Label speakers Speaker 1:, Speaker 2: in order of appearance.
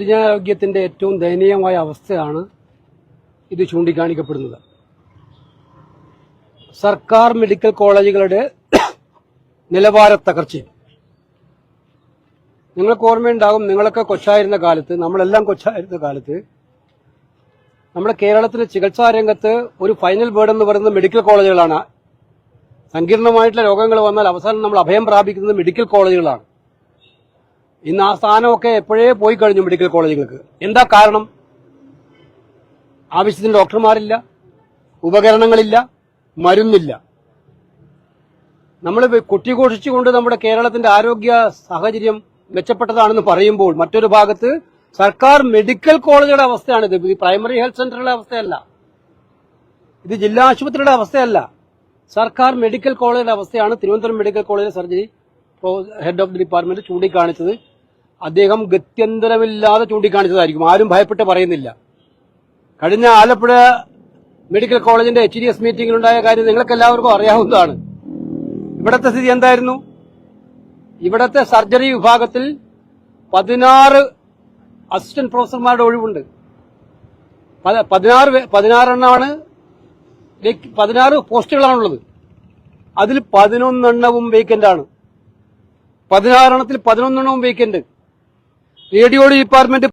Speaker 1: പൊതുജനാരോഗ്യത്തിന്റെ ഏറ്റവും ദയനീയമായ അവസ്ഥയാണ് ഇത് ചൂണ്ടിക്കാണിക്കപ്പെടുന്നത്. സർക്കാർ മെഡിക്കൽ കോളേജുകളുടെ നിലവാര തകർച്ചയും നിങ്ങൾക്ക് ഓർമ്മയുണ്ടാകും നിങ്ങളൊക്കെ കൊച്ചായിരുന്ന കാലത്ത് നമ്മളെല്ലാം കൊച്ചായിരുന്ന കാലത്ത് നമ്മുടെ കേരളത്തിലെ ചികിത്സാ രംഗത്ത് ഒരു ഫൈനൽ വേർഡ് എന്ന് പറയുന്നത് മെഡിക്കൽ കോളേജുകളാണ്. സങ്കീർണമായിട്ടുള്ള രോഗങ്ങൾ വന്നാൽ അവസാനം നമ്മൾ അഭയം പ്രാപിക്കുന്നത് മെഡിക്കൽ കോളേജുകളാണ്. ഇന്ന് ആ സ്ഥാനമൊക്കെ എപ്പോഴേ പോയി കഴിഞ്ഞു മെഡിക്കൽ കോളേജുകൾക്ക്. എന്താ കാരണം? ആവശ്യത്തിന് ഡോക്ടർമാരില്ല ഉപകരണങ്ങളില്ല മരുന്നില്ല. നമ്മൾ കുട്ടിഘോഷിച്ചുകൊണ്ട് നമ്മുടെ കേരളത്തിന്റെ ആരോഗ്യ സാഹചര്യം മെച്ചപ്പെട്ടതാണെന്ന് പറയുമ്പോൾ മറ്റൊരു ഭാഗത്ത് സർക്കാർ മെഡിക്കൽ കോളേജുകളുടെ അവസ്ഥയാണിത് ഇത്. പ്രൈമറി ഹെൽത്ത് സെന്ററുകളുടെ അവസ്ഥയല്ല. ഇത് ജില്ലാ ആശുപത്രിയുടെ അവസ്ഥയല്ല. സർക്കാർ മെഡിക്കൽ കോളേജിന്റെ അവസ്ഥയാണ് തിരുവനന്തപുരം മെഡിക്കൽ കോളേജിലെ surgery head of the department ചൂണ്ടിക്കാണിച്ചത്. അദ്ദേഹം ഗത്യന്തരമില്ലാതെ ചൂണ്ടിക്കാണിച്ചതായിരിക്കും. ആരും ഭയപ്പെട്ട് പറയുന്നില്ല. കഴിഞ്ഞ ആലപ്പുഴ മെഡിക്കൽ കോളേജിന്റെ എച്ച് ഡി എസ് മീറ്റിംഗിലുണ്ടായ കാര്യം നിങ്ങൾക്ക് എല്ലാവർക്കും അറിയാവുന്നതാണ്. ഇവിടത്തെ സ്ഥിതി എന്തായിരുന്നു? ഇവിടത്തെ സർജറി വിഭാഗത്തിൽ പതിനാറ് അസിസ്റ്റന്റ് പ്രൊഫസർമാരുടെ ഒഴിവുണ്ട്. പത- പതിനാറ് പതിനാറെണ്ണമാണ് പതിനാറ് പോസ്റ്റുകളാണുള്ളത്. അതിൽ പതിനൊന്നെണ്ണവും വേക്കന്റ് ആണ് പതിനാറെണ്ണത്തിൽ പതിനൊന്നെണ്ണവും വേക്കന്റ്. Radiology department